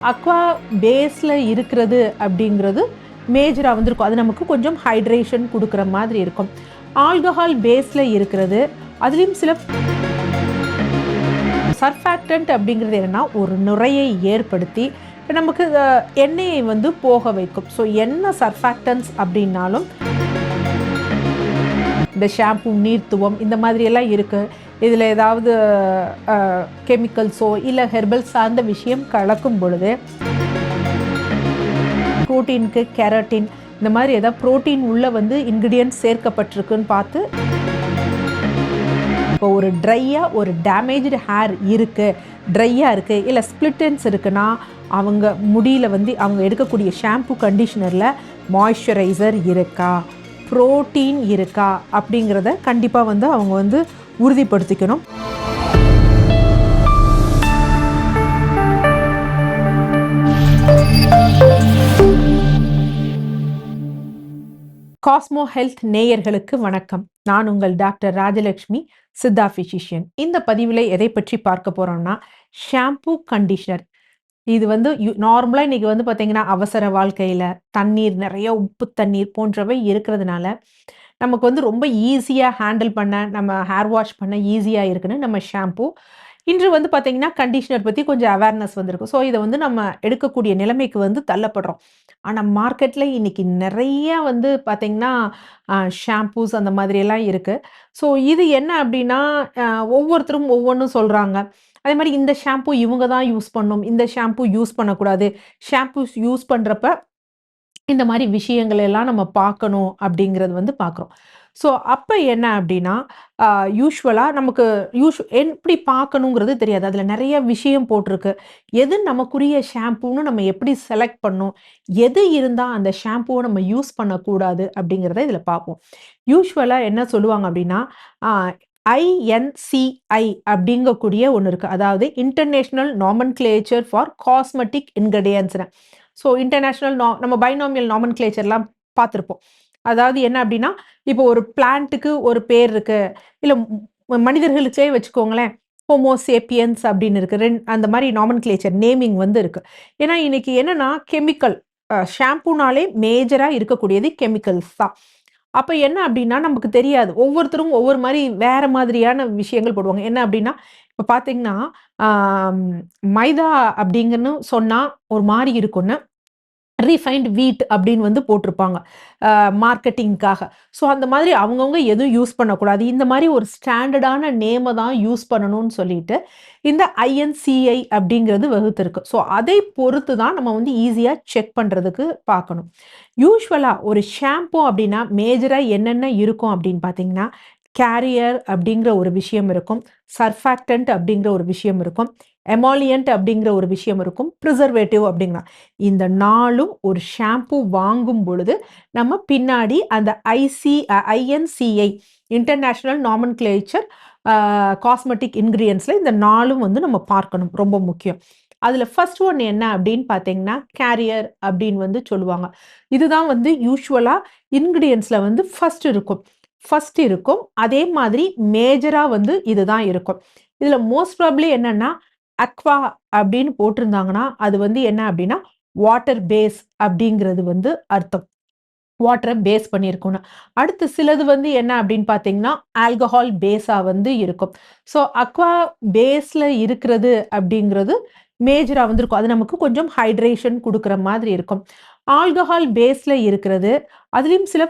Aqua பேஸில் இருக்கிறது அப்படிங்கிறது மேஜராக வந்திருக்கும். அது நமக்கு கொஞ்சம் ஹைட்ரேஷன் கொடுக்குற மாதிரி இருக்கும். ஆல்கஹால் பேஸில் இருக்கிறது. அதுலேயும் சில சர்ஃபேக்டன்ட் அப்படிங்கிறது என்னென்னா ஒரு நுரையை ஏற்படுத்தி நமக்கு எண்ணெயை வந்து போக வைக்கும். ஸோ என்ன சர்ஃபாக்டன்ஸ் அப்படின்னாலும் இந்த ஷாம்பு நீர்த்துவம் இந்த மாதிரியெல்லாம் இருக்குது இதில் ஏதாவது கெமிக்கல்ஸோ இல்லை ஹெர்பல் சார்ந்த விஷயம் கலக்கும் பொழுது ப்ரோட்டீனுக்கு கேரட்டின் இந்த மாதிரி ஏதாவது ப்ரோட்டீன் உள்ள வந்து இன்க்ரீடியன்ட் சேர்க்கப்பட்டிருக்குன்னு பார்த்து இப்போ ஒரு ட்ரையாக ஒரு டேமேஜ்டு ஹேர் இருக்குது ட்ரையாக இருக்குது இல்லை ஸ்ப்ளிட்டன்ஸ் இருக்குன்னா அவங்க முடியில் வந்து அவங்க எடுக்கக்கூடிய ஷாம்பு கண்டிஷனரில் மாய்ஸ்சரைசர் இருக்கா ப்ரோட்டீன் இருக்கா அப்படிங்கிறத கண்டிப்பாக வந்து அவங்க வந்து உறுதிப்படுத்திக்கணும். காஸ்மோ ஹெல்த் நேயர்களுக்கு வணக்கம். நான் உங்கள் டாக்டர் ராஜலக்ஷ்மி சித்தா ஃபிசிஷியன் இந்த பதிவில் எதை பற்றி பார்க்க போகிறோம்னா ஷாம்பூ கண்டிஷனர். இது வந்து நார்மலாக இன்றைக்கி வந்து பார்த்திங்கன்னா அவசர வாழ்க்கையில் தண்ணீர் நிறைய உப்பு தண்ணீர் போன்றவை இருக்கிறதுனால நமக்கு வந்து ரொம்ப ஈஸியாக ஹேண்டில் பண்ண நம்ம ஹேர் வாஷ் பண்ண ஈஸியாக இருக்குன்னு நம்ம ஷாம்பு இன்று வந்து பார்த்திங்கன்னா கண்டிஷனர் பற்றி கொஞ்சம் அவேர்னஸ் வந்திருக்கு ஸோ இதை வந்து நம்ம எடுக்கக்கூடிய நிலைமைக்கு வந்து தள்ளப்படுறோம். ஆனால் மார்க்கெட்டில் இன்றைக்கி நிறைய வந்து பார்த்திங்கன்னா ஷாம்பூஸ் அந்த மாதிரியெல்லாம் இருக்குது ஸோ இது என்ன அப்படின்னா ஒவ்வொருத்தரும் ஒவ்வொன்றும் சொல்கிறாங்க அதே மாதிரி இந்த ஷாம்பு இவங்க தான் யூஸ் பண்ணணும் இந்த ஷாம்பு யூஸ் பண்ணக்கூடாது. ஷாம்பூஸ் யூஸ் பண்ணுறப்ப இந்த மாதிரி விஷயங்கள் எல்லாம் நம்ம பார்க்கணும் அப்படிங்கிறது வந்து பார்க்குறோம். ஸோ அப்போ என்ன அப்படின்னா யூஸ்வலாக நமக்கு யூஸ் எப்படி பார்க்கணுங்கிறது தெரியாது. அதில் நிறைய விஷயம் போட்டிருக்கு. எது நமக்குரிய ஷாம்புன்னு நம்ம எப்படி செலக்ட் பண்ணும் எது இருந்தால் அந்த ஷாம்புவை நம்ம யூஸ் பண்ணக்கூடாது அப்படிங்கிறத இதில் பார்ப்போம். யூஸ்வலாக என்ன சொல்லுவாங்க அப்படின்னா ஐஎன்சிஐ அப்படிங்கக்கூடிய ஒன்று இருக்குது அதாவது international nomenclature for cosmetic இன்க்ரீடியன்ஸ்னு ஸோ இன்டர்நேஷ்னல் நா நம்ம பைனாமியல் நாமன் கிளேச்சர்லாம் பார்த்துருப்போம். அதாவது என்ன அப்படின்னா இப்போ ஒரு பிளான்ட்டுக்கு ஒரு பேர் இருக்கு. இல்லை மனிதர்களுக்கே வச்சுக்கோங்களேன் ஹோமோசேப்பியன்ஸ் அப்படின்னு இருக்குது ரெண்டு அந்த மாதிரி நாமன் கிளேச்சர் நேமிங் வந்து இருக்குது ஏன்னா இன்னைக்கு என்னன்னா கெமிக்கல் ஷாம்புனாலே மேஜராக இருக்கக்கூடியது கெமிக்கல்ஸ் தான். அப்போ என்ன அப்படின்னா நமக்கு தெரியாது. ஒவ்வொருத்தரும் ஒவ்வொரு மாதிரி வேற மாதிரியான விஷயங்கள் போடுவாங்க. என்ன அப்படின்னா இப்போ பார்த்தீங்கன்னா மைதா அப்படிங்கன்னு சொன்னால் ஒரு மாதிரி இருக்கும்னு ரீஃபைண்ட் வீட் அப்படின்னு வந்து போட்டிருப்பாங்க. மார்க்கெட்டிங்க்காக ஸோ அந்த மாதிரி அவங்கவுங்க எதுவும் யூஸ் பண்ணக்கூடாது. இந்த மாதிரி ஒரு ஸ்டாண்டர்டான நேமை தான் யூஸ் பண்ணணும்னு சொல்லிட்டு இந்த ஐஎன்சிஐ அப்படிங்கிறது வகுத்திருக்கு. ஸோ அதை பொறுத்து தான் நம்ம வந்து ஈஸியாக செக் பண்ணுறதுக்கு பார்க்கணும். யூஸ்வலாக ஒரு ஷாம்பு அப்படின்னா மேஜராக என்னென்ன இருக்கும் அப்படின்னு பார்த்தீங்கன்னா கேரியர் அப்படிங்கிற ஒரு விஷயம் இருக்கும். சர்ஃபாக்டன்ட் அப்படிங்கிற ஒரு விஷயம் இருக்கும். எமாலியன்ட் அப்படிங்கிற ஒரு விஷயம் இருக்கும். ப்ரிசர்வேட்டிவ் அப்படிங்கிற. இந்த நாளும் ஒரு ஷாம்பு வாங்கும் பொழுது நம்ம பின்னாடி அந்த IC INCI international nomenclature cosmetic இன்க்ரீடியன்ஸில் இந்த நாளும் வந்து நம்ம பார்க்கணும். ரொம்ப முக்கியம். அதில் ஃபர்ஸ்ட் ஒன் என்ன அப்படின்னு பார்த்தீங்கன்னா கேரியர் அப்படின்னு வந்து சொல்லுவாங்க. இதுதான் வந்து யூஸ்வலாக இன்க்ரீடியன்ஸில் வந்து ஃபர்ஸ்ட் இருக்கும். ஃபர்ஸ்ட் இருக்கும். அதே மாதிரி மேஜராக வந்து இதுதான் இருக்கும். இதில் மோஸ்ட் ப்ராப்ளி என்னன்னா அக்வா அப்படின்னு போட்டிருந்தாங்கன்னா அது வந்து என்ன அப்படின்னா வாட்டர் பேஸ் அப்படிங்கிறது வந்து அர்த்தம். வாட்டரை பேஸ் பண்ணியிருக்கணும் அடுத்து சிலது வந்து என்ன அப்படின்னு பார்த்தீங்கன்னா ஆல்கஹால் பேஸாக வந்து இருக்கும். ஸோ அக்வா பேஸில் இருக்கிறது அப்படிங்கிறது மேஜராக வந்திருக்கும். அது நமக்கு கொஞ்சம் ஹைட்ரேஷன் கொடுக்குற மாதிரி இருக்கும். ஆல்கஹால் பேஸில் இருக்கிறது. அதுலேயும் சில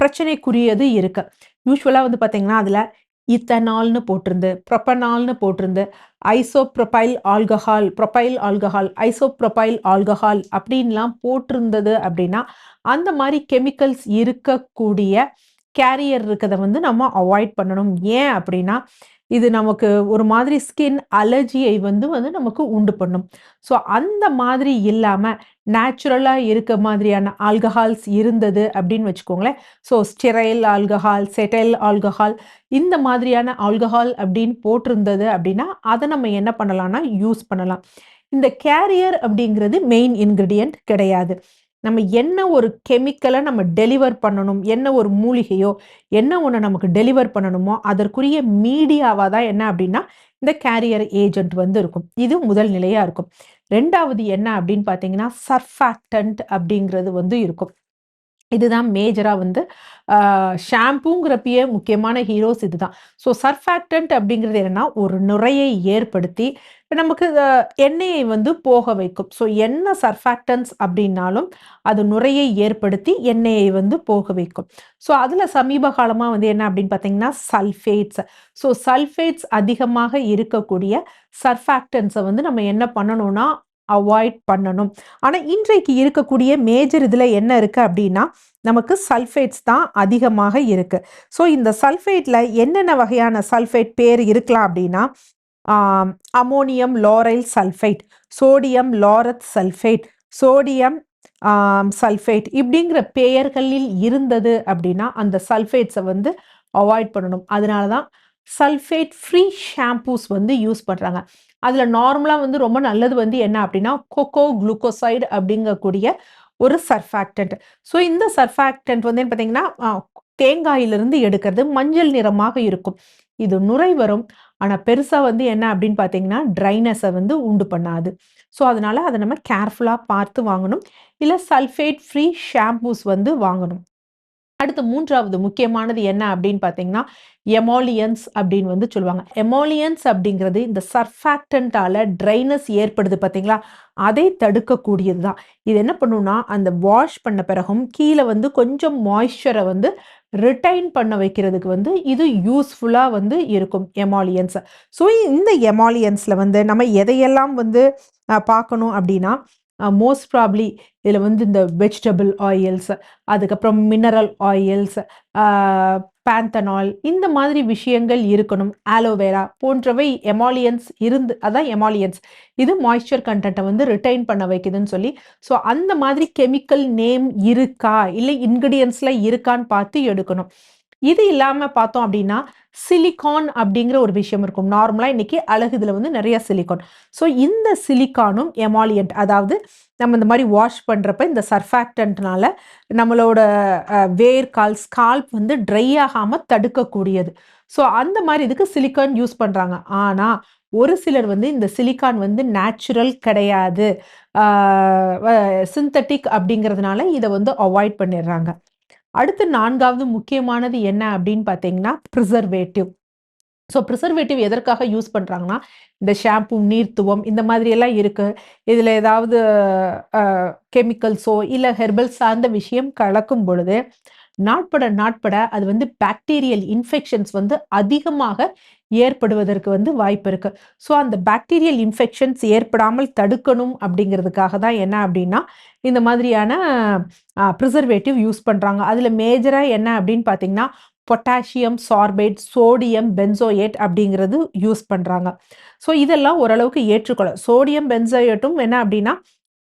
பிரச்சனைக்குரியது இருக்குது யூஸ்வலாக வந்து பார்த்திங்கன்னா அதில் இத்தனால்னு போட்டிருந்து ப்ரொப்பனால்னு போட்டிருந்து isopropyl alcohol propyl alcohol isopropyl alcohol அப்படின்லாம் போட்டிருந்தது அப்படின்னா அந்த மாதிரி கெமிக்கல்ஸ் இருக்கக்கூடிய கேரியர் இருக்கிறத வந்து நம்ம அவாய்ட் பண்ணணும். ஏன் அப்படின்னா இது நமக்கு ஒரு மாதிரி ஸ்கின் அலர்ஜியை வந்து வந்து நமக்கு உண்டு பண்ணும். ஸோ அந்த மாதிரி இல்லாமல் நேச்சுரலாக இருக்க மாதிரியான ஆல்கஹால்ஸ் இருந்தது அப்படின்னு வச்சுக்கோங்களேன். So stearyl alcohol cetyl alcohol இந்த மாதிரியான ஆல்கஹால் அப்படின்னு போட்டிருந்தது அப்படின்னா அதை நம்ம என்ன பண்ணலாம்னா யூஸ் பண்ணலாம். இந்த கேரியர் அப்படிங்கிறது மெயின் இன்க்ரீடியன்ட் கிடையாது. நம்ம என்ன ஒரு கெமிக்கலை நம்ம டெலிவர் பண்ணணும்? என்ன ஒரு மூலிகையோ? என்ன ஒன்று நமக்கு டெலிவர் பண்ணணுமோ? அதற்குரிய மீடியாவாக தான் என்ன அப்படின்னா இந்த கேரியர் ஏஜென்ட் வந்து இருக்கும். இது முதல் நிலையாக இருக்கும். ரெண்டாவது என்ன அப்படின்னு பார்த்தீங்கன்னா சர்ஃபாக்டன்ட் அப்படிங்கிறது வந்து இருக்கும். இதுதான் மேஜராக வந்து ஷாம்புங்கிறப்பயே முக்கியமான ஹீரோஸ் இதுதான். ஸோ சர்ஃபாக்டன்ட் அப்படிங்கிறது என்னென்னா ஒரு நுரையை ஏற்படுத்தி நமக்கு எண்ணெயை வந்து போக வைக்கும். ஸோ என்ன சர்ஃபாக்டன்ஸ் அப்படின்னாலும் அது நுரையை ஏற்படுத்தி எண்ணெயை வந்து போக வைக்கும். ஸோ அதில் சமீப காலமாக வந்து என்ன அப்படின்னு பார்த்தீங்கன்னா சல்ஃபேட்ஸ் ஸோ சல்ஃபேட்ஸ் அதிகமாக இருக்கக்கூடிய சர்ஃபாக்டன்ஸை வந்து நம்ம என்ன பண்ணணும்னா அவாய்ட் பண்ணணும். ஆனால் இன்றைக்கு இருக்கக்கூடிய மேஜர் இதில் என்ன இருக்குது அப்படின்னா நமக்கு சல்ஃபேட்ஸ் தான் அதிகமாக இருக்குது ஸோ இந்த சல்ஃபேட்டில் என்னென்ன வகையான சல்ஃபேட் பேர் இருக்கலாம் அப்படின்னா ammonium lauryl sulphite sodium laureth sulphate sodium sulphate இப்படிங்கிற பெயர்களில் இருந்தது அப்படின்னா அந்த சல்ஃபேட்ஸை வந்து அவாய்ட் பண்ணணும். அதனால தான் சல்ஃபேட் ஃப்ரீ ஷாம்பூஸ் வந்து யூஸ் பண்ணுறாங்க அதில் நார்மலாக வந்து ரொம்ப நல்லது வந்து என்ன அப்படின்னா கொக்கோ குளுக்கோசைடு அப்படிங்கக்கூடிய ஒரு சர்ஃபாக்டன்ட் ஸோ இந்த சர்ஃபாக்டன்ட் வந்து பார்த்தீங்கன்னா தேங்காயிலிருந்து எடுக்கிறது மஞ்சள் நிறமாக இருக்கும். இது நுரை வரும். ஆனால் பெருசாக வந்து என்ன அப்படின்னு பார்த்தீங்கன்னா ட்ரைனஸை வந்து உண்டு பண்ணாது. ஸோ அதனால் அதை நம்ம கேர்ஃபுல்லாக பார்த்து வாங்கணும். இல்லை சல்ஃபேட் ஃப்ரீ ஷாம்பூஸ் வந்து வாங்கணும். அடுத்து மூன்றாவது முக்கியமானது என்ன அப்படின்னு பார்த்தீங்கன்னா எமாலியன்ஸ் அப்படின்னு வந்து சொல்லுவாங்க. எமாலியன்ஸ் அப்படிங்கிறது இந்த சர்ஃபாக்டன்ட்டால் ட்ரைனஸ் ஏற்படுது பார்த்தீங்களா? அதை தடுக்கக்கூடியது தான். இது என்ன பண்ணுன்னா அந்த வாஷ் பண்ண பிறகும் கீழே வந்து கொஞ்சம் மாய்ஸ்சரை வந்து ரிட்டைன் பண்ண வைக்கிறதுக்கு வந்து இது யூஸ்ஃபுல்லாக வந்து இருக்கும் எமாலியன்ஸ் ஸோ இந்த எமாலியன்ஸில் வந்து நம்ம எதையெல்லாம் வந்து பார்க்கணும் அப்படின்னா மோஸ்ட் ப்ராப்ளி இதில் வந்து இந்த வெஜிடபிள் ஆயில்ஸ் அதுக்கப்புறம் மினரல் ஆயில்ஸ் பேந்தனால் இந்த மாதிரி விஷயங்கள் இருக்கணும். ஆலோவேரா போன்றவை எமாலியன்ஸ் இருந்து அதான் எமாலியன்ஸ் இது மாய்ஸ்சர் கண்டென்ட்டை வந்து ரிட்டைன் பண்ண வைக்குதுன்னு சொல்லி ஸோ அந்த மாதிரி கெமிக்கல் நேம் இருக்கா? இல்லை இன்க்ரீடியன்ஸில் இருக்கான்னு பார்த்து எடுக்கணும். இது இல்லாமல் பார்த்தோம் அப்படின்னா சிலிகான் அப்படிங்கிற ஒரு விஷயம் இருக்கும். நார்மலாக இன்னைக்கு அழகு இதில் வந்து நிறைய சிலிகான் ஸோ இந்த சிலிகானும் எமாலியன்ட் அதாவது நம்ம இந்த மாதிரி வாஷ் பண்ணுறப்ப இந்த சர்ஃபாக்டன்ட்னால நம்மளோட வேர்கால் ஸ்கால்ப் வந்து ட்ரை ஆகாமல் தடுக்கக்கூடியது. ஸோ அந்த மாதிரி இதுக்கு சிலிக்கான் யூஸ் பண்ணுறாங்க ஆனால் ஒரு சிலர் வந்து இந்த சிலிக்கான் வந்து நேச்சுரல் கிடையாது. சிந்தட்டிக் அப்படிங்கிறதுனால இதை வந்து அவாய்ட் பண்ணிடுறாங்க. அடுத்து நான்காவது முக்கியமானது என்ன அப்படின்னு பார்த்தீங்கன்னா ப்ரிசர்வேட்டிவ் ஸோ ப்ரிசர்வேட்டிவ் எதற்காக யூஸ் பண்ணுறாங்கன்னா இந்த ஷாம்பு நீர்த்துவம் இந்த மாதிரி எல்லாம் இருக்குது இதில் ஏதாவது கெமிக்கல்ஸோ இல்லை ஹெர்பல் சார்ந்த விஷயம் கலக்கும் பொழுது நாட்பட நாட்பட அது வந்து பாக்டீரியல் இன்ஃபெக்ஷன்ஸ் வந்து அதிகமாக ஏற்படுவதற்கு வந்து வாய்ப்பு இருக்குது ஸோ அந்த பாக்டீரியல் இன்ஃபெக்ஷன்ஸ் ஏற்படாமல் தடுக்கணும் அப்படிங்கிறதுக்காக தான் என்ன அப்படின்னா இந்த மாதிரியான ப்ரிசர்வேட்டிவ் யூஸ் பண்ணுறாங்க அதில் மேஜராக என்ன அப்படின்னு பார்த்தீங்கன்னா பொட்டாசியம் சார்பேட் சோடியம் பென்சோயேட் அப்படிங்கிறது யூஸ் பண்ணுறாங்க ஸோ இதெல்லாம் ஓரளவுக்கு ஏற்றுக்கொள்ள சோடியம் பென்சோயேட்டும் என்ன அப்படின்னா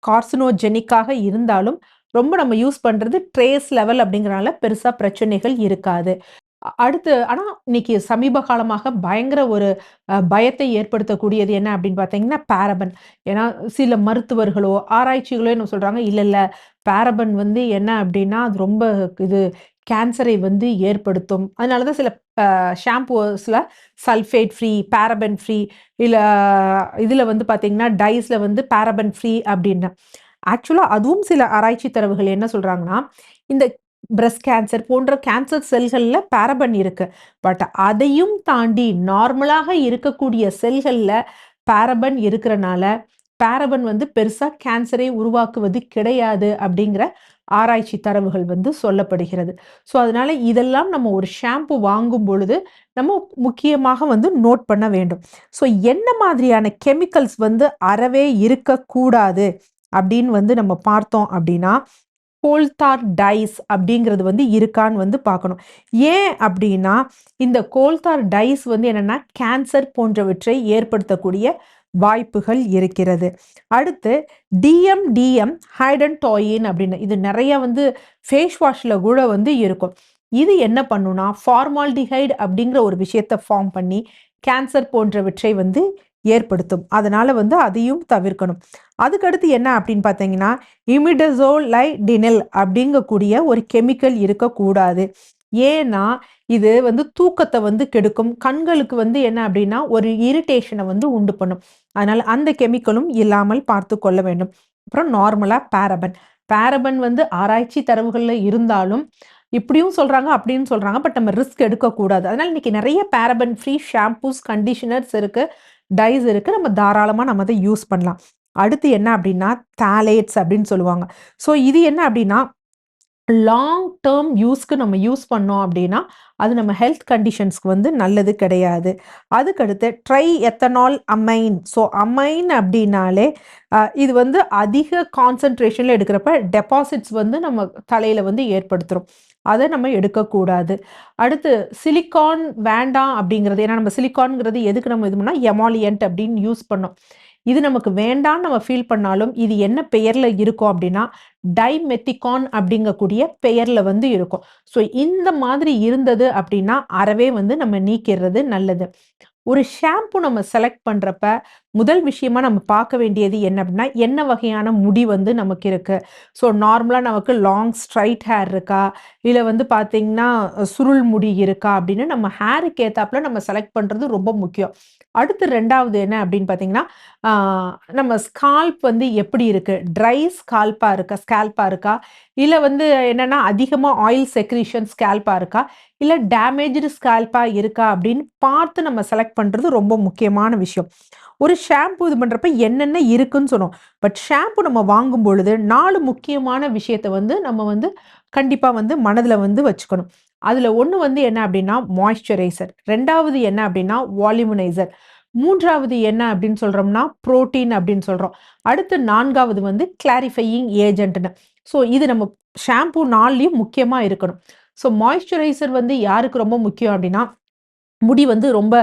கார்சினோஜெனிக்காக இருந்தாலும் ரொம்ப நம்ம யூஸ் பண்ணுறது ட்ரேஸ் லெவல் அப்படிங்கிறனால பெருசாக பிரச்சனைகள் இருக்காது. அடுத்து ஆனால் இன்னைக்கு சமீப காலமாக பயங்கர ஒரு பயத்தை ஏற்படுத்தக்கூடியது என்ன அப்படின்னு பார்த்தீங்கன்னா பேரபன் ஏன்னா சில மருத்துவர்களோ ஆராய்ச்சிகளோ என்ன சொல்கிறாங்க இல்லை இல்லை பேரபன் வந்து என்ன அப்படின்னா அது ரொம்ப இது கேன்சரை வந்து ஏற்படுத்தும். அதனால தான் சில ஷாம்பூஸில் சல்ஃபேட் ஃப்ரீ பேரபன் ஃப்ரீ இல்லை இதில் வந்து பார்த்தீங்கன்னா டைஸில் வந்து பேரபன் ஃப்ரீ அப்படின்னு. ஆக்சுவலாக அதுவும் சில ஆராய்ச்சி தரவுகள் என்ன சொல்கிறாங்கன்னா இந்த பிரஸ்ட் கேன்சர் போன்ற கேன்சர் செல்களில் பேரபன் இருக்கு. பட் அதையும் தாண்டி நார்மலாக இருக்கக்கூடிய செல்களில் பேரபன் இருக்கிறனால பேரபன் வந்து பெருசாக கேன்சரை உருவாக்குவது கிடையாது அப்படிங்கிற ஆராய்ச்சி தரவுகள் வந்து சொல்லப்படுகிறது. ஸோ அதனால இதெல்லாம் நம்ம ஒரு ஷாம்பு வாங்கும் பொழுது நம்ம முக்கியமாக வந்து நோட் பண்ண வேண்டும். ஸோ என்ன மாதிரியான கெமிக்கல்ஸ் வந்து அறவே இருக்கக்கூடாது அப்படின்னு வந்து நம்ம பார்த்தோம் அப்படின்னா கோல்தார் டைஸ் அப்படிங்கிறது வந்து இருக்கான்னு வந்து பார்க்கணும். ஏன் அப்படின்னா இந்த கோல்தார் டைஸ் வந்து என்னென்னா கேன்சர் போன்றவற்றை ஏற்படுத்தக்கூடிய வாய்ப்புகள் இருக்கிறது. அடுத்து டிஎம் டிஎம் ஹைடன் டாயின் அப்படின்னு இது நிறைய வந்து ஃபேஸ் வாஷில் கூட வந்து இருக்கும். இது என்ன பண்ணுனா ஃபார்மால்டிஹைடு அப்படிங்கிற ஒரு விஷயத்தை ஃபார்ம் பண்ணி கேன்சர் போன்றவற்றை வந்து ஏற்படுத்தும். அதனால் வந்து அதையும் தவிர்க்கணும். அதுக்கடுத்து என்ன அப்படின்னு பார்த்தீங்கன்னா இமிடசோலை டினில் அப்படிங்கக்கூடிய ஒரு கெமிக்கல் இருக்கக்கூடாது. ஏன்னா இது வந்து தூக்கத்தை வந்து கெடுக்கும். கண்களுக்கு வந்து என்ன அப்படின்னா ஒரு இரிட்டேஷனை வந்து உண்டு பண்ணும். அதனால் அந்த கெமிக்கலும் இல்லாமல் பார்த்து கொள்ள வேண்டும். அப்புறம் நார்மலாக பேரபன் பேரபன் வந்து ஆராய்ச்சி தரவுகளில் இருந்தாலும் இப்படியும் சொல்கிறாங்க அப்படின்னு சொல்கிறாங்க பட் நம்ம ரிஸ்க் எடுக்கக்கூடாது. அதனால் இன்றைக்கி நிறைய பேரபன் ஃப்ரீ ஷாம்பூஸ் கண்டிஷனர்ஸ் இருக்குது டைஸ் இருக்குது நம்ம தாராளமாக நம்ம அதை யூஸ் பண்ணலாம். அடுத்து என்ன அப்படின்னா தாலேட்ஸ் அப்படின்னு சொல்லுவாங்க. ஸோ இது என்ன அப்படின்னா லாங் டேர்ம் யூஸ்க்கு நம்ம யூஸ் பண்ணோம் அப்படின்னா அது நம்ம ஹெல்த் கண்டிஷன்ஸ்க்கு வந்து நல்லது கிடையாது. அதுக்கடுத்து triethanolamine so amine அப்படின்னாலே இது வந்து அதிக கான்சன்ட்ரேஷனில் எடுக்கிறப்ப டெபாசிட்ஸ் வந்து நம்ம தலையில் வந்து ஏற்படுத்துகிறோம் அதை நம்ம எடுக்கக்கூடாது. அடுத்து சிலிக்கான் வேண்டாம் அப்படிங்கிறது ஏன்னா நம்ம சிலிக்கான்ங்கிறது எதுக்கு நம்ம இது பண்ணால் எமாலியன்ட் அப்படின்னு யூஸ் பண்ணோம். இது நமக்கு வேண்டான்னு நம்ம ஃபீல் பண்ணாலும் இது என்ன பெயரில் இருக்கும் அப்படின்னா டைமெத்திகான் அப்படிங்கக்கூடிய பெயரில் வந்து இருக்கும். ஸோ இந்த மாதிரி இருந்தது அப்படின்னா அறவே வந்து நம்ம நீக்கிறது நல்லது. ஒரு ஷாம்பு நம்ம செலக்ட் பண்ணுறப்ப முதல் விஷயமா நம்ம பார்க்க வேண்டியது என்ன அப்படின்னா என்ன வகையான முடி வந்து நமக்கு இருக்குது ஸோ நார்மலாக நமக்கு லாங் ஸ்ட்ரைட் ஹேர் இருக்கா? இல்லை வந்து பார்த்தீங்கன்னா சுருள் முடி இருக்கா? அப்படின்னு நம்ம ஹேருக்கு ஏற்றாப்புல நம்ம செலக்ட் பண்ணுறது ரொம்ப முக்கியம். அடுத்து ரெண்டாவது என்ன அப்படின்னு பார்த்தீங்கன்னா நம்ம ஸ்கால்ப் வந்து எப்படி இருக்குது ட்ரை ஸ்கால்பாக இருக்கா? ஸ்கேல்பாக இருக்கா? இல்லை வந்து என்னென்னா அதிகமாக ஆயில் செக்ரீஷன் ஸ்கேல்பாக இருக்கா? இல்லை டேமேஜ்டு ஸ்கேல்பாக இருக்கா? அப்படின்னு பார்த்து நம்ம செலக்ட் பண்ணுறது ரொம்ப முக்கியமான விஷயம். ஒரு ஷாம்பு இது பண்ணுறப்ப என்னென்ன இருக்குன்னு சொன்னோம். பட் ஷாம்பு நம்ம வாங்கும் பொழுது நாலு முக்கியமான விஷயத்த வந்து நம்ம வந்து கண்டிப்பாக வந்து மனதில் வந்து வச்சுக்கணும். அதில் ஒன்று வந்து என்ன அப்படின்னா மாய்ஸ்சரைசர் ரெண்டாவது என்ன அப்படின்னா வால்யூமனைசர் மூன்றாவது என்ன அப்படின்னு சொல்கிறோம்னா ப்ரோட்டீன் அப்படின்னு சொல்கிறோம் அடுத்து நான்காவது வந்து கிளாரிஃபையிங் ஏஜென்ட்னு ஸோ இது நம்ம ஷாம்பு நாள்லேயும் முக்கியமாக இருக்கணும். ஸோ மாய்ஸ்சரைசர் வந்து யாருக்கு ரொம்ப முக்கியம் அப்படின்னா முடி வந்து ரொம்ப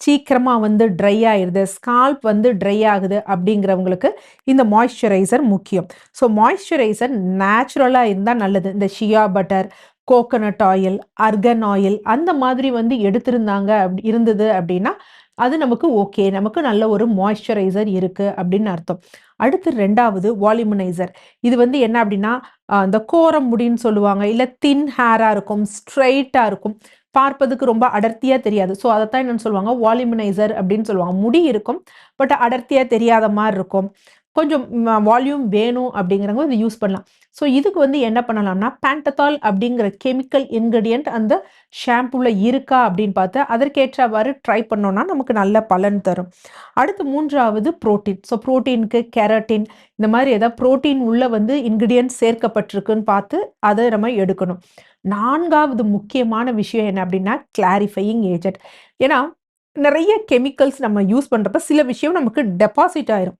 சீக்கிரமாக வந்து ட்ரை ஆயிடுது ஸ்கால்ப் வந்து ட்ரை ஆகுது அப்படிங்கிறவங்களுக்கு இந்த மாய்ஸ்சரைசர் முக்கியம். ஸோ மாய்ஸ்சரைசர் நேச்சுரலாக இருந்தால் நல்லது. இந்த shea butter coconut oil argan oil அந்த மாதிரி வந்து எடுத்திருந்தாங்க அப்படி இருந்தது அப்படின்னா அது நமக்கு ஓகே நமக்கு நல்ல ஒரு மாய்ஸ்சரைசர் இருக்குது அப்படின்னு அர்த்தம். அடுத்து ரெண்டாவது வால்யூமனைசர் இது வந்து என்ன அப்படின்னா இந்த கோரம் முடின்னு சொல்லுவாங்க. இல்லை தின் ஹேராக இருக்கும் ஸ்ட்ரைட்டாக இருக்கும். பார்ப்பதுக்கு ரொம்ப அடர்த்தியாக தெரியாது. ஸோ அதைத்தான் என்னென்னு சொல்லுவாங்க வால்யூமனைசர் அப்படின்னு சொல்லுவாங்க. முடி இருக்கும் பட் அடர்த்தியாக தெரியாத மாதிரி இருக்கும். கொஞ்சம் வால்யூம் வேணும் அப்படிங்கிறவங்க இதை யூஸ் பண்ணலாம். ஸோ இதுக்கு வந்து என்ன பண்ணலாம்னா பேண்டத்தால் அப்படிங்கிற கெமிக்கல் இன்க்ரீடியன்ட் அந்த ஷாம்புவில் இருக்கா அப்படின்னு பார்த்து அதற்கேற்றவாறு ட்ரை பண்ணோன்னா நமக்கு நல்ல பலன் தரும். அடுத்து மூன்றாவது ப்ரோட்டீன் ஸோ ப்ரோட்டீனுக்கு கேரட்டின் இந்த மாதிரி ஏதாவது ப்ரோட்டீன் உள்ள வந்து இன்க்ரீடியன்ட் சேர்க்கப்பட்டிருக்குன்னு பார்த்து அதை நம்ம எடுக்கணும். நான்காவது முக்கியமான விஷயம் என்ன அப்படின்னா கிளாரிஃபையிங் ஏஜென்ட் ஏன்னா நிறைய கெமிக்கல்ஸ் நம்ம யூஸ் பண்ணுறப்ப சில விஷயம் நமக்கு டெபாசிட் ஆயிரும்.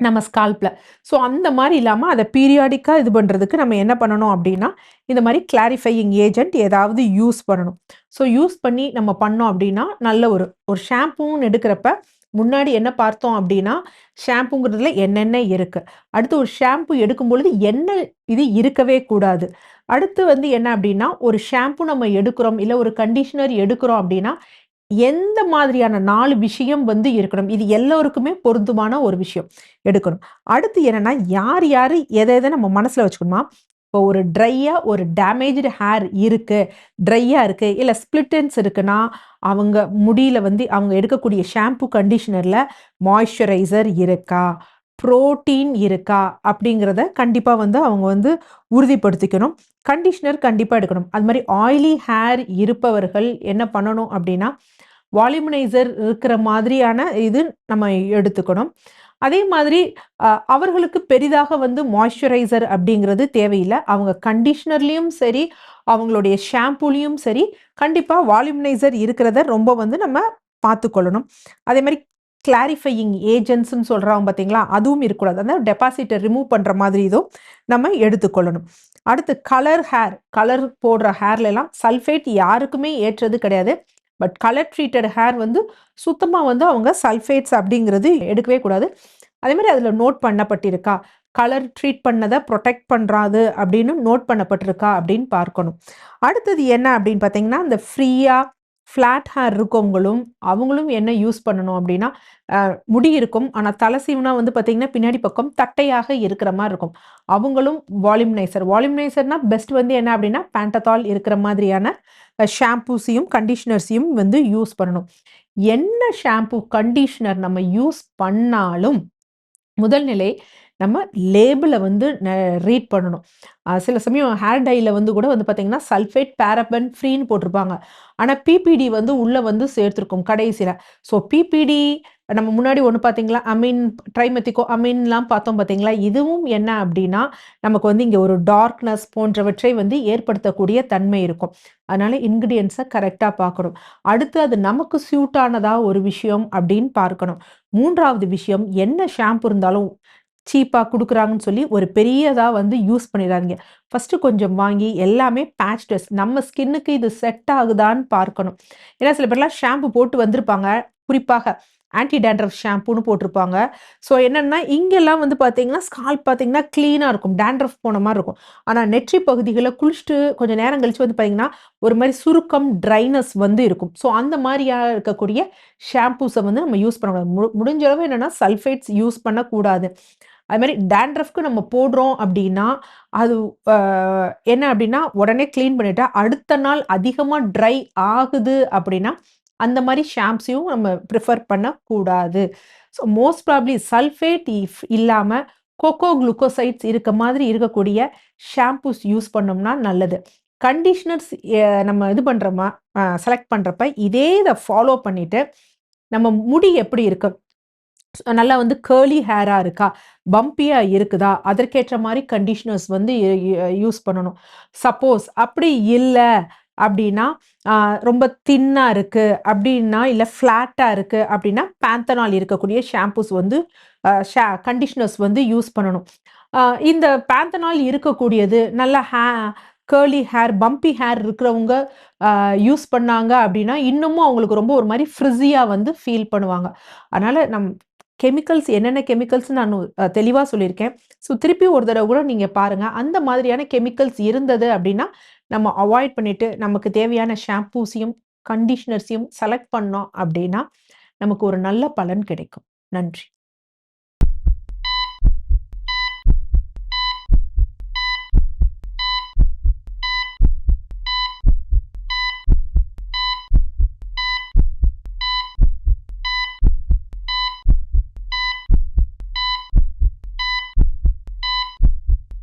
நம்ம ஸ்கால்பில் ஸோ அந்த மாதிரி இல்லாமல் அதை பீரியாடிக்காக இது பண்ணுறதுக்கு நம்ம என்ன பண்ணணும் அப்படின்னா இந்த மாதிரி கிளாரிஃபையிங் ஏஜென்ட் ஏதாவது யூஸ் பண்ணணும். ஸோ யூஸ் பண்ணி நம்ம பண்ணோம் அப்படின்னா நல்ல ஒரு ஒரு ஷாம்பூன்னு எடுக்கிறப்ப முன்னாடி என்ன பார்த்தோம் அப்படின்னா ஷாம்புங்கிறதுல என்னென்ன இருக்குது அடுத்து ஒரு ஷாம்பு எடுக்கும் பொழுது என்ன இது இருக்கவே கூடாது? அடுத்து வந்து என்ன அப்படின்னா ஒரு ஷாம்பு நம்ம எடுக்கிறோம் இல்லை ஒரு கண்டிஷனர் எடுக்கிறோம் அப்படின்னா எந்த மாதிரியான நாலு விஷயம் வந்து இருக்கணும்? இது எல்லோருக்குமே பொருந்துமான ஒரு விஷயம் எடுக்கணும். அடுத்து என்னன்னா யார் யார் எதை எதை நம்ம மனசில் வச்சுக்கணுமா? இப்போ ஒரு ட்ரையாக ஒரு டேமேஜ்டு ஹேர் இருக்குது ட்ரையாக இருக்குது இல்லை ஸ்பிளிட்டன்ஸ் இருக்குன்னா அவங்க முடியில் வந்து அவங்க எடுக்கக்கூடிய ஷாம்பு கண்டிஷனரில் மாய்ஸ்சரைசர் இருக்கா? ப்ரோட்டீன் இருக்கா? அப்படிங்கிறத கண்டிப்பாக வந்து அவங்க வந்து உறுதிப்படுத்திக்கணும். கண்டிஷ்னர் கண்டிப்பாக எடுக்கணும். அது மாதிரி ஆயிலி ஹேர் இருப்பவர்கள் என்ன பண்ணணும் அப்படின்னா வால்யூமனைசர் இருக்கிற மாதிரியான இது நம்ம எடுத்துக்கணும். அதே மாதிரி அவர்களுக்கு பெரிதாக வந்து மாய்ஸ்சரைசர் அப்படிங்கிறது தேவையில்லை. அவங்க கண்டிஷ்னர்லேயும் சரி அவங்களுடைய ஷாம்புலேயும் சரி கண்டிப்பாக வால்யூமனைசர் இருக்கிறத ரொம்ப வந்து நம்ம பார்த்துக்கொள்ளணும். அதே மாதிரி கிளாரிஃபையிங் ஏஜென்ட்ஸ்னு சொல்கிறாங்க பார்த்தீங்களா அதுவும் இருக்கக்கூடாது. அந்த டெபாசிட்டை ரிமூவ் பண்ணுற மாதிரி இதுவும் நம்ம எடுத்துக்கொள்ளணும். அடுத்து கலர் ஹேர் கலர் போடுற ஹேர்லலாம் சல்ஃபேட் யாருக்குமே ஏற்றது கிடையாது. பட் கலர் ட்ரீட்டட் ஹேர் வந்து சுத்தமாக வந்து அவங்க சல்ஃபேட்ஸ் அப்படிங்கிறது எடுக்கவே கூடாது. அதே மாதிரி அதில் நோட் பண்ணப்பட்டிருக்கா? கலர் ட்ரீட் பண்ணதை ப்ரொடெக்ட் பண்ணுறாது அப்படின்னு நோட் பண்ணப்பட்டிருக்கா அப்படின்னு பார்க்கணும். அடுத்தது என்ன அப்படின்னு பார்த்தீங்கன்னா இந்த ஃப்ரீயாக ஃப்ளாட் ஹேர் இருக்கவங்களும் அவங்களும் என்ன யூஸ் பண்ணணும் அப்படின்னா முடி இருக்கும். ஆனால் தலை சீவுனா வந்து பார்த்தீங்கன்னா பின்னாடி பக்கம் தட்டையாக இருக்கிற மாதிரி இருக்கும். அவங்களும் வால்யூம்னைசர் வால்யூம்னைசர்னா பெஸ்ட் வந்து என்ன அப்படின்னா பேண்டதால் இருக்கிற மாதிரியான ஷாம்பூஸையும் கண்டிஷ்னர்ஸையும் வந்து யூஸ் பண்ணணும். என்ன ஷாம்பு கண்டிஷனர் நம்ம யூஸ் பண்ணாலும் முதல் நிலை நம்ம லேபிளை வந்து ரீட் பண்ணணும். சில சமயம் ஹேர் டைல வந்து கூட வந்து பார்த்தீங்கன்னா சல்ஃபேட் பேரபன் ஃப்ரீன்னு போட்டிருப்பாங்க. ஆனால் பிபிடி வந்து உள்ளே வந்து சேர்த்துருக்கும் கடைசியில். ஸோ பிபிடி நம்ம முன்னாடி ஒன்று பார்த்தீங்களா அமீன் ட்ரைமெத்திக்கோ அமீன்லாம் பார்த்தோம் பார்த்தீங்களா இதுவும் என்ன அப்படின்னா நமக்கு வந்து இங்கே ஒரு டார்க்னஸ் போன்றவற்றை வந்து ஏற்படுத்தக்கூடிய தன்மை இருக்கும். அதனால் இன்க்ரீடியன்ஸை கரெக்டாக பார்க்கணும். அடுத்து அது நமக்கு சியூட்டானதாக ஒரு விஷயம் அப்படின்னு பார்க்கணும். மூன்றாவது விஷயம் என்ன ஷாம்பு இருந்தாலும் சீப்பாக கொடுக்குறாங்கன்னு சொல்லி ஒரு பெரியதாக வந்து யூஸ் பண்ணிடாதீங்க ஃபஸ்ட்டு கொஞ்சம் வாங்கி எல்லாமே பேட்ச் டெஸ்ட் நம்ம ஸ்கின்னுக்கு இது செட் ஆகுதான்னு பார்க்கணும். ஏன்னா சில பேர்லாம் ஷாம்பு போட்டு வந்திருப்பாங்க. குறிப்பாக ஆன்டி டேண்ட்ரஃப் ஷாம்புன்னு போட்டிருப்பாங்க. ஸோ என்னென்னா இங்கெல்லாம் வந்து பார்த்தீங்கன்னா ஸ்கால் பார்த்தீங்கன்னா க்ளீனாக இருக்கும். டேண்ட்ரஃப் போன மாதிரி இருக்கும். ஆனால் நெற்றி பகுதிகளில் குளிச்சுட்டு கொஞ்சம் நேரம் கழித்து வந்து பார்த்தீங்கன்னா ஒரு மாதிரி சுருக்கம் ட்ரைனஸ் வந்து இருக்கும். ஸோ அந்த மாதிரியா இருக்கக்கூடிய ஷாம்பூஸை வந்து நம்ம யூஸ் பண்ணக்கூடாது. மு முடிஞ்ச அளவு என்னென்னா சல்ஃபேட்ஸ் யூஸ் பண்ணக்கூடாது. அது மாதிரி டேண்ட்ரஃப்க்கு நம்ம போடுறோம் அப்படின்னா அது என்ன அப்படின்னா உடனே க்ளீன் பண்ணிட்டா அடுத்த நாள் அதிகமாக ட்ரை ஆகுது அப்படின்னா அந்த மாதிரி ஷாம்ப்ஸையும் நம்ம ப்ரிஃபர் பண்ணக்கூடாது. So most probably sulphate if இல்லாமல் கொக்கோ குளுக்கோசைட்ஸ் இருக்க மாதிரி இருக்கக்கூடிய ஷாம்பூஸ் யூஸ் பண்ணோம்னா நல்லது. கண்டிஷ்னர்ஸ் நம்ம இது பண்ணுறோமா செலக்ட் பண்ணுறப்ப இதே இதை ஃபாலோ பண்ணிவிட்டு நம்ம முடி எப்படி இருக்கு நல்லா வந்து கேர்லி ஹேராக இருக்கா? பம்பியாக இருக்குதா? அதற்கேற்ற மாதிரி கண்டிஷனர்ஸ் வந்து யூஸ் பண்ணணும். சப்போஸ் அப்படி இல்லை அப்படின்னா ரொம்ப தின்னாக இருக்குது அப்படின்னா இல்லை ஃப்ளாட்டாக இருக்குது அப்படின்னா பேந்தனால் இருக்கக்கூடிய ஷாம்பூஸ் வந்து ஷா கண்டிஷனர்ஸ் வந்து யூஸ் பண்ணணும். இந்த பேந்தனால் இருக்கக்கூடியது நல்ல ஹே கேர்லி ஹேர் பம்பி ஹேர் இருக்கிறவங்க யூஸ் பண்ணாங்க அப்படின்னா இன்னமும் அவங்களுக்கு ரொம்ப ஒரு மாதிரி ஃப்ரிஸியாக வந்து ஃபீல் பண்ணுவாங்க. அதனால் நம் கெமிக்கல்ஸ் என்னென்ன கெமிக்கல்ஸ் நான் தெளிவாக சொல்லியிருக்கேன். ஸோ திருப்பி ஒரு தடவை கூட நீங்கள் பாருங்கள் அந்த மாதிரியான கெமிக்கல்ஸ் இருந்தது அப்படின்னா நம்ம அவாய்ட் பண்ணிவிட்டு நமக்கு தேவையான ஷாம்பூஸையும் கண்டிஷ்னர்ஸையும் செலக்ட் பண்ணோம் அப்படின்னா நமக்கு ஒரு நல்ல பலன் கிடைக்கும். நன்றி.